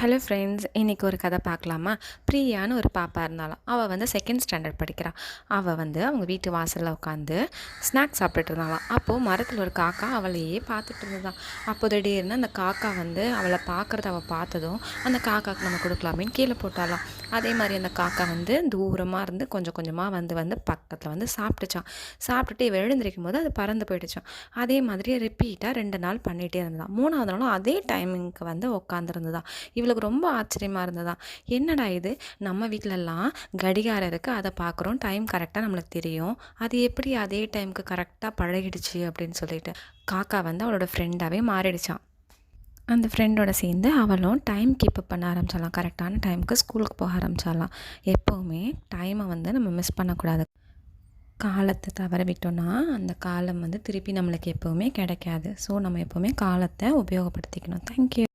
Hello friends இன்றைக்கி ஒரு கதை பார்க்கலாமா? பிரியான்னு ஒரு பாப்பா இருந்தாலும் அவள் வந்து செகண்ட் ஸ்டாண்டர்ட் படிக்கிறாள் அவள் வந்து அவங்க வீட்டு வாசலில் உட்காந்து ஸ்நாக்ஸ் சாப்பிட்டுட்டு இருந்தாலாம் அப்போது மரத்தில் ஒரு காக்கா அவளையே பார்த்துட்டு இருந்ததான் அப்போ திடீர்னு அந்த காக்கா வந்து அவளை பார்க்குறத அவள் பார்த்ததும் அந்த காக்காவுக்கு நம்ம கொடுக்கலாமேன்னு கீழே போட்டாலாம் அதே மாதிரி அந்த காக்கா வந்து தூரமாக இருந்து கொஞ்சம் கொஞ்சமாக வந்து வந்து பக்கத்தில் வந்து சாப்பிட்டுச்சான் சாப்பிட்டுட்டு இவள் எழுந்திருக்கும் போது அது பறந்து போயிடுச்சான் அதே மாதிரி ரிப்பீட்டாக ரெண்டு நாள் பண்ணிகிட்டே இருந்தான் மூணாவது நாளும் அதே டைமிங்க்கு வந்து உட்காந்துருந்ததா இவளுக்கு ரொம்ப ஆச்சரியமாக இருந்ததா? என்னடா இது? நம்ம வீட்டிலலாம் கடிகாரம் இருக்குது அதை பார்க்குறோம் டைம் கரெக்டாக நம்மளுக்கு தெரியும். அது எப்படி அதே டைமுக்கு கரெக்டாக பழகிடுச்சு அப்படின்னு சொல்லிட்டு. காக்கா வந்து அவளோட ஃப்ரெண்டாகவே மாறிடுச்சான் அந்த ஃப்ரெண்டோட சேர்ந்து அவளும் டைம் கீப்பப் பண்ண ஆரம்பிச்சிடலாம் கரெக்டான டைமுக்கு ஸ்கூலுக்கு போக ஆரம்பிச்சிடலாம் எப்போவுமே டைமை வந்து நம்ம மிஸ் பண்ணக்கூடாது. காலத்தை தவற விட்டோன்னா அந்த காலம் வந்து திருப்பி நம்மளுக்கு எப்போவுமே கிடைக்காது. ஸோ நம்ம எப்போவுமே காலத்தை உபயோகப்படுத்திக்கணும். தேங்க்யூ